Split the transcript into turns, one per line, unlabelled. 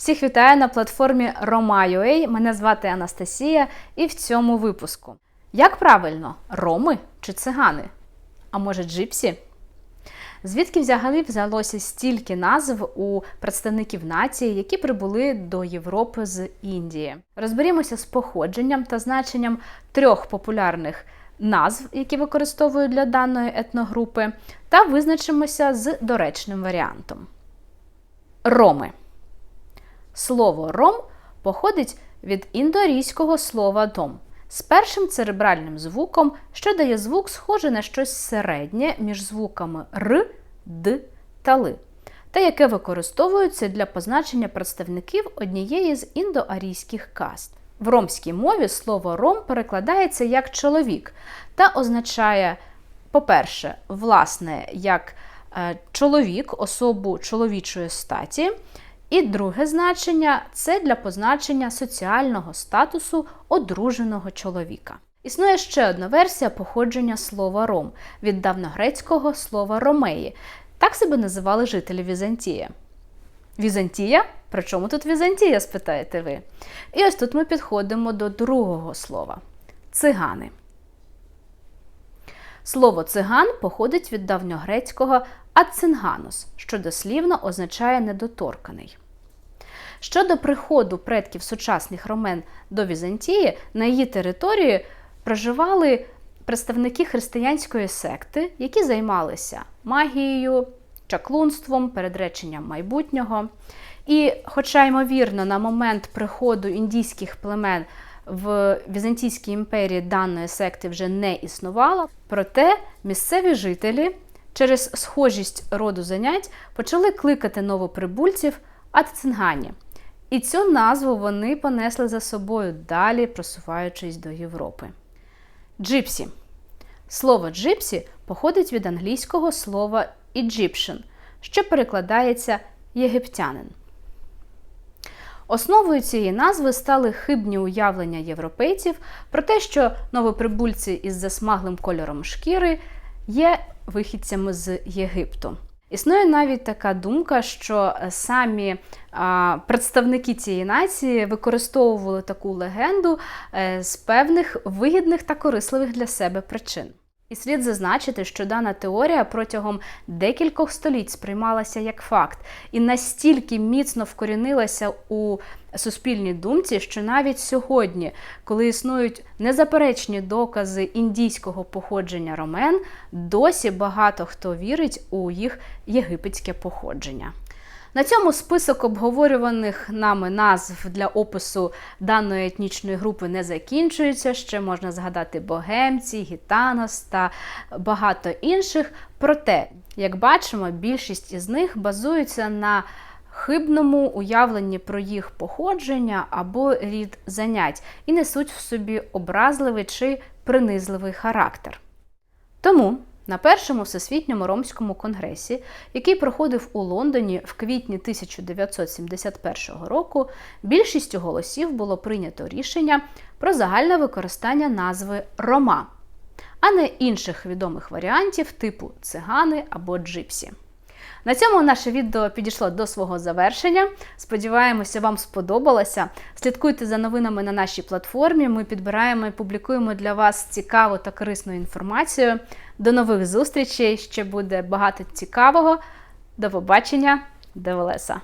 Всіх вітаю на платформі Roma.ua. Мене звати Анастасія, і в цьому випуску. Як правильно, роми чи цигани? А може джипсі? Звідки взагалі взялося стільки назв у представників нації, які прибули до Європи з Індії? Розберімося з походженням та значенням трьох популярних назв, які використовують для даної етногрупи, та визначимося з доречним варіантом. Роми. Слово ром походить від індоарійського слова дом з першим церебральним звуком, що дає звук схожий на щось середнє між звуками р, д та ли, та яке використовується для позначення представників однієї з індоарійських каст. В ромській мові слово ром перекладається як чоловік та означає, по-перше, власне, як е, чоловік, особу чоловічої статі. І друге значення це для позначення соціального статусу одруженого чоловіка. Існує ще одна версія походження слова ром від давньогрецького слова ромеї. Так себе називали жителі Візантії. Візантія? При чому тут Візантія, спитаєте ви? І ось тут ми підходимо до другого слова цигани. Слово циган походить від давньогрецького ацинганос, що дослівно означає недоторканий. Щодо приходу предків сучасних ромен до Візантії, на її території проживали представники християнської секти, які займалися магією, чаклунством, передреченням майбутнього. І, хоча, ймовірно, на момент приходу індійських племен в Візантійській імперії даної секти вже не існувало, проте місцеві жителі через схожість роду занять почали кликати новоприбульців ацингані. І цю назву вони понесли за собою далі, просуваючись до Європи. Джипсі. Слово джипсі походить від англійського слова Egyptian, що перекладається єгиптянин. Основою цієї назви стали хибні уявлення європейців про те, що новоприбульці із засмаглим кольором шкіри є вихідцями з Єгипту. Існує навіть така думка, що самі а, представники цієї нації використовували таку легенду е, з певних вигідних та корисливих для себе причин. І слід зазначити, що дана теорія протягом декількох століть сприймалася як факт і настільки міцно вкорінилася у суспільній думці, що навіть сьогодні, коли існують незаперечні докази індійського походження ромен, досі багато хто вірить у їх єгипетське походження. На цьому список обговорюваних нами назв для опису даної етнічної групи не закінчується. Ще можна згадати богемці, гітанос та багато інших. Проте, як бачимо, більшість із них базуються на хибному уявленні про їх походження або рід занять і несуть в собі образливий чи принизливий характер. Тому на першому всесвітньому ромському конгресі, який проходив у Лондоні в квітні 1971 року, більшістю голосів було прийнято рішення про загальне використання назви Рома, а не інших відомих варіантів типу цигани або джипсі. На цьому наше відео підійшло до свого завершення. Сподіваємося, вам сподобалося. Слідкуйте за новинами на нашій платформі. Ми підбираємо і публікуємо для вас цікаву та корисну інформацію. До нових зустрічей! Ще буде багато цікавого. До побачення, до Велеса!